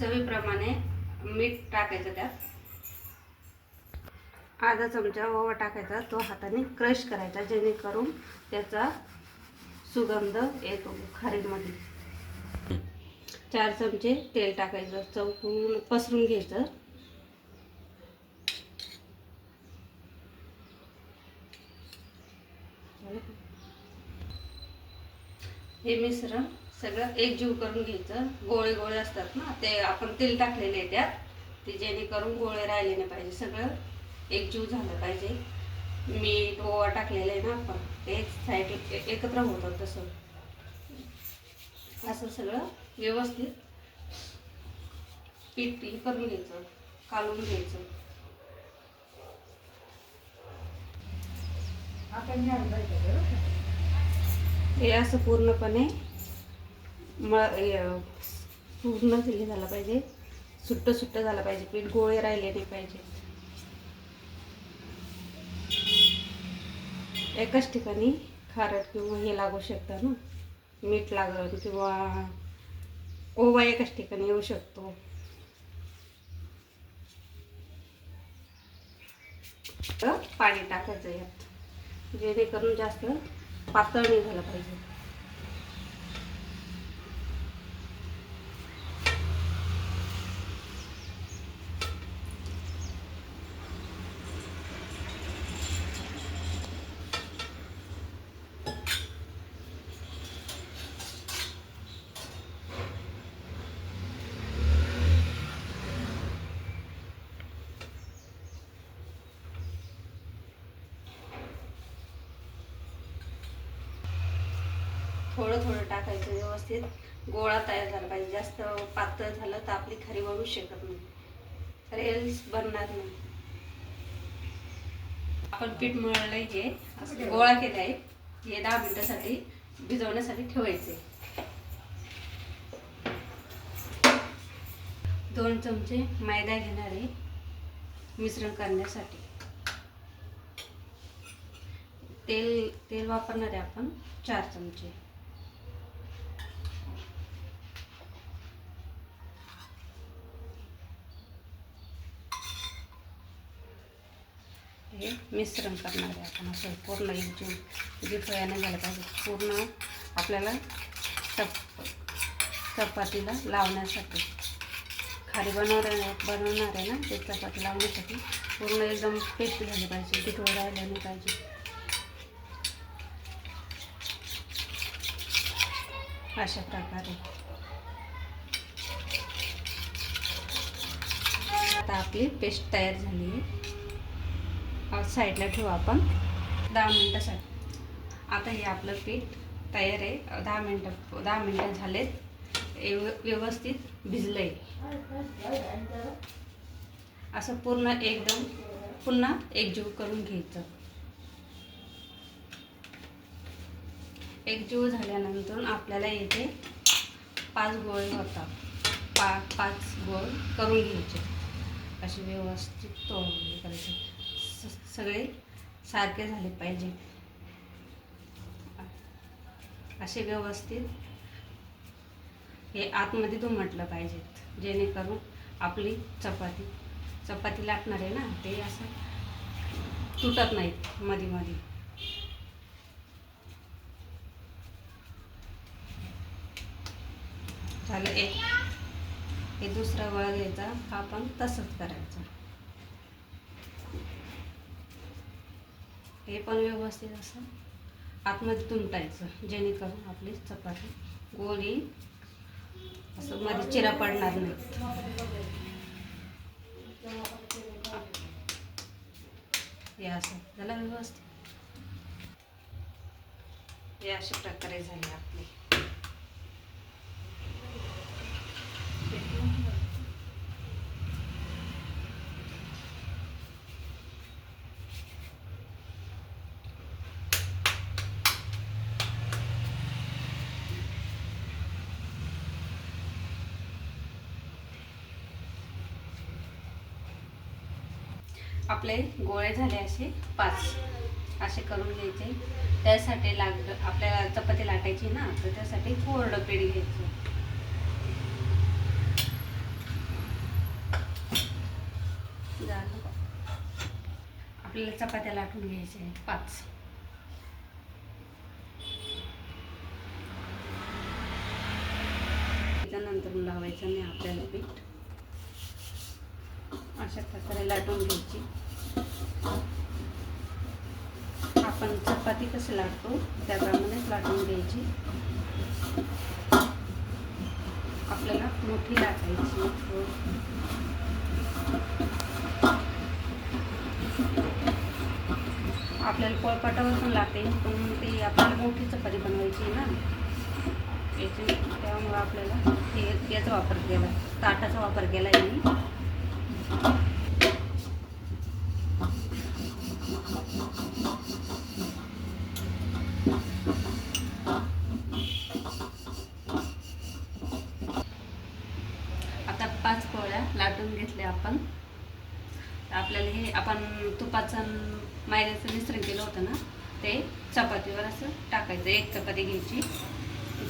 चवीप्रमाणे मीठ टाकायचं त्यात. अर्धा चमचा ओवा टाकायचा तो हाताने क्रश करायचा जेणेकरून त्याचा सुगंध येतो खारीमध्ये चार चमचे तेल टाकायचं चौकून पसरून घ्यायचं. हे मिश्रण सगळं एकजीव करून घ्यायचं. गोळे गोळे असतात ना ते आपण तेल टाकलेले आहे त्यात. ते जेणेकरून गोळे राहिले नाही पाहिजे. सगळं एकजीव झालं पाहिजे. मीठ ओवा टाकलेलं आहे ना आपण ते एक साईड एकत्र होतं तसं. असं सगळं व्यवस्थित पीठ हे करून घ्यायचं कालून घ्यायचं. आपण? हे असं पूर्णपणे मळ पूर्ण हे झालं पाहिजे. सुट्ट सुट्ट झालं पाहिजे. पीठ गोळे राहिले नाही पाहिजे. एकाच ठिकाणी खारट किंवा हे लागू शकतं ना. मीठ लागलं किंवा ओवा एकाच ठिकाणी येऊ शकतो. तर पाणी टाकायचं यात. जेणेकरून जास्त पातळ नाही झालं पाहिजे. थोडं थोडं टाकायचं व्यवस्थित. गोळा तयार झाला पाहिजे. जास्त पातळ झालं तर आपली खरी वळू शकत नाही. रेल्स बनणार नाही. आपण पीठ मळलंय जे असं गोळा केलाय. हे दहा मिनिटासाठी भिजवण्यासाठी ठेवायचे दोन चमचे मैदा घेणार आहे. मिश्रण करण्यासाठी. तेल तेल वापरणार आहे आपण चार चमचे हे मिश्रण करणार आहे आपण असं पूर्ण एकजीव जिथं झालं पाहिजे. पूर्ण आपल्याला चप चपातीला लावण्यासाठी. खाली बनवणार बनवणार आहे ना ते चपाती लावण्यासाठी. पूर्ण एकदम पेस्ट झाली पाहिजे तिथं राहिलं नाही पाहिजे. अशा प्रकारे. आता आपली पेस्ट तयार झाली आहे. साईडला ठेवू आपण. दहा मिनटासाठी आता हे आपलं पीठ तयार आहे. दहा मिनटं दहा मिनटं झालेत. एव व्यवस्थित भिजलं आहे असं पूर्ण एकदम पुन्हा एकजीव करून घ्यायचं. एकजीव झाल्यानंतर आपल्याला येथे पाच गोळे होतात. पा पाच गोळ करून घ्यायचे. असे व्यवस्थित तो करायचे. सगळे सारखे झाले पाहिजे. असे व्यवस्थित हे आतमध्ये दुमटलं पाहिजेत जेणेकरून आपली चपाती चपाती लाटणार आहे ना ते असं तुटत नाहीत मध्ये मध्ये झालं एक. हे दुसरा वळ घ्यायचा हा पण तसंच करायचं. हे पण व्यवस्थित असं. आतमध्ये तुमटायचं जेणेकरून आपली चपाती गोळी असं मध्ये चिरा पडणार नाही. हे असं झालं व्यवस्थित? हे अशा प्रकारे झाले आपली. आपले गोळे झाले असे पाच. असे करून घ्यायचे. त्यासाठी लाग आपल्याला चपाती लाटायची ना तर त्यासाठी कोरडं पेढ घ्यायचं. आपल्याला चपात्या लाटून घ्यायचे पाच. त्यानंतर लावायचं नाही आपल्याला पीठ. अशा प्रकारे लाटून घ्यायची. आपण चपाती कशी लाटतो त्याप्रमाणेच लाटून घ्यायची. आपल्याला मोठी लाटायची. आपल्याला पोळपाटावर पण लागते पण ती आपल्याला मोठी चपाती बनवायची आहे ना. याची त्यामुळं आपल्याला हे याचा वापर केला ताटाचा वापर केला आहे मी पाच पोळ्या लाटून घेतल्या आपण. आपल्याला हे आपण तुपाचं आणि मैद्याचं मिश्रण केलं होतं ना ते चपातीवर असं टाकायचं. एक चपाती घ्यायची.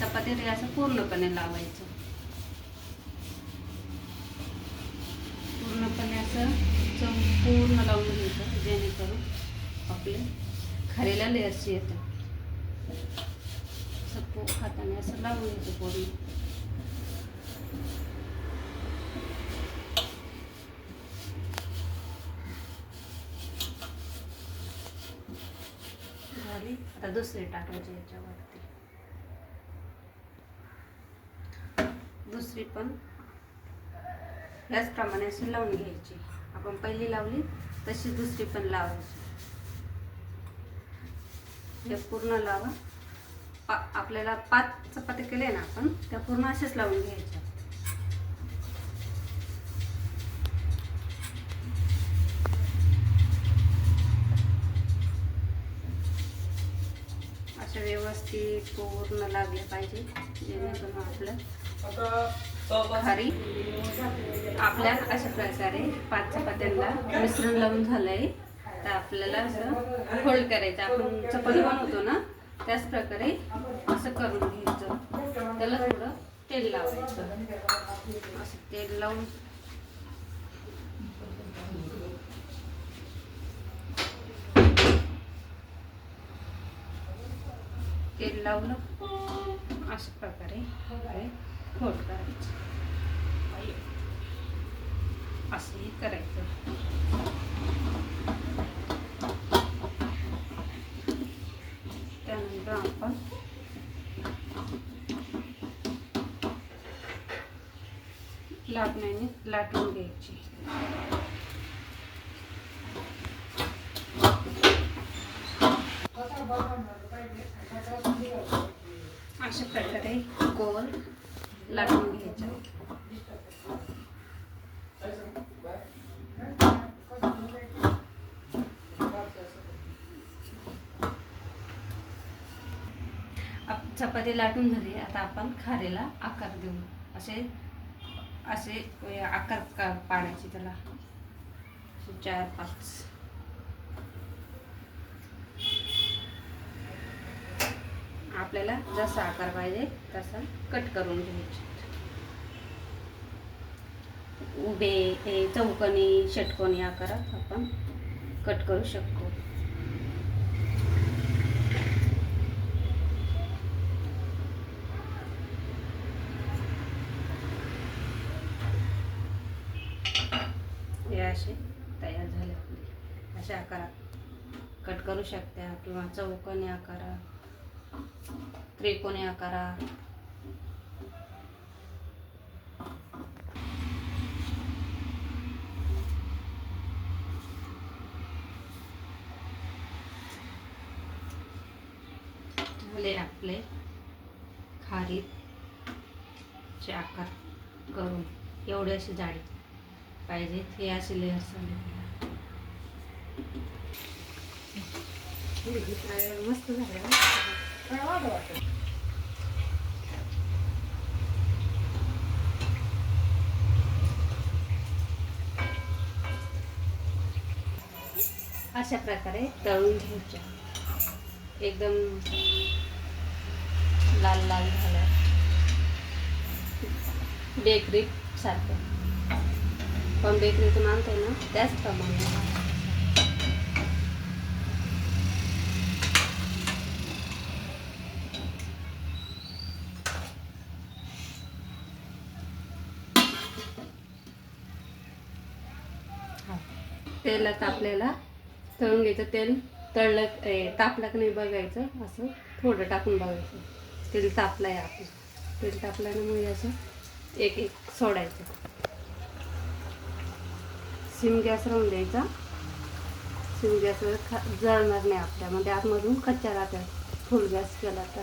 चपाती असं पूर्णपणे लावायचं पूर्णपणे असं संपूर्ण पूर्ण लावून घ्यायचं जेणेकरून आपले खारीला लेअर्स येतं असं पो हाताने असं लावून घ्यायचं पूर्ण. झाली. आता दुसरी टाकायचे याच्यावरती. दुसरी पण ह्याचप्रमाणे अशी लावून घ्यायची. आपण पहिली लावली तशी दुसरी पण लावायची. हे पूर्ण लावा. पा आपल्याला पाच चपात्या केले ना आपण त्या पूर्ण असेच लावून घ्यायच्या. अशा व्यवस्थित पूर्ण लागले पाहिजे जेणेकरून आपलं खारी. आपल्या अशा प्रकारे पाच चपात्यांना मिश्रण लावून झालंय. तर आपल्याला असं फोल्ड करायचं. आपण चपाती बनवतो ना त्याच प्रकारे असं करून घ्यायचं. त्याला थोडं तेल लावायचं. असं तेल लावून. तेल लावलं. अशा प्रकारे. फोल्ड करायचं असंही करायचं. त्यानंतर आपण लाटण्याने लाटून घ्यायची. अशा प्रकारे गोल लाटून घ्यायचं आप- चपाती लाटून झाली. आता आपण खारेला आकार देऊ. असे असे आकार का पाडायचे त्याला. चार पाच. आपल्याला जसा आकार पाहिजे तसा कट करून घ्यायचे. उभे हे चौकोनी षटकोनी आकारात आपण कट करू शकतो. हे असे तयार झाले. अशा आकारात कट करू शकता किंवा चौकोनी आकारात. त्रिकोणी आकारात झाले आपले खारीचे आकार करून. एवढे असे जाडी पाहिजेत हे असे लेअर्स मस्त झाले अशा प्रकारे तळून घ्यायच्या. एकदम लाल लाल झालं. बेकरी सारखं. पण बेकरीतून आणतो ना त्याचप्रमाणे. तेलात आपल्याला तळून घ्यायचं. तेल तळलं तापलं की नाही बघायचं. असं थोडं टाकून बघायचं. तेल तापलं आहे आपलं. तेल तापल्यामुळे असं एक एक सोडायचं. सिम गॅस राहून द्यायचा. सिम गॅसवर खा जळणार नाही आपल्यामध्ये. आतमधून कच्च्या राहतात. फुल गॅस केला तर.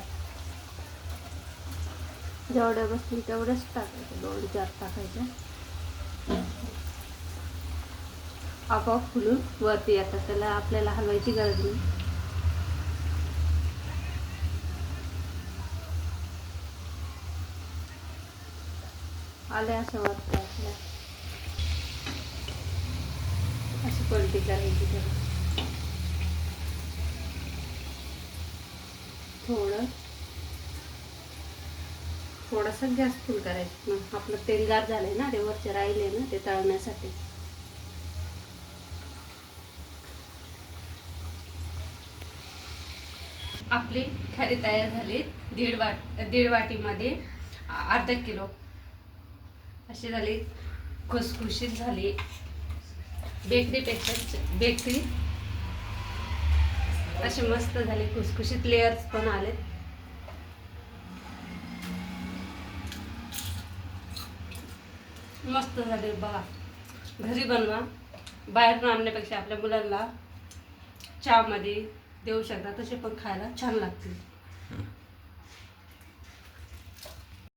जेवढ्या बसतील तेवढंच टाकायचं. दोन चार टाकायच्या आपोआप फुलून वरती येतात. त्याला आपल्याला हलवायची गरज नाही. आले असं वाटतं आपल्या अशी पलटी करायची त्याला. थोडं. थोडंसं गॅस फुल करायचं. मग आपलं तेल गार झालंय ना ते वरचे राहिले ना ते तळण्यासाठी. आपली खरी तयार झाली दीड वाट दीड वाटीमध्ये अर्धा किलो. अशी झाले खुसखुशीत झाली. बेकरीपेक्षा बेकरी असे मस्त झाले खुसखुशीत लेअर्स पण आले मस्त झाले बघा घरी बनवा. बाहेर आणण्यापेक्षा आपल्या मुलांना चहामध्ये देऊ शकता तसे पण खायला छान लागतील.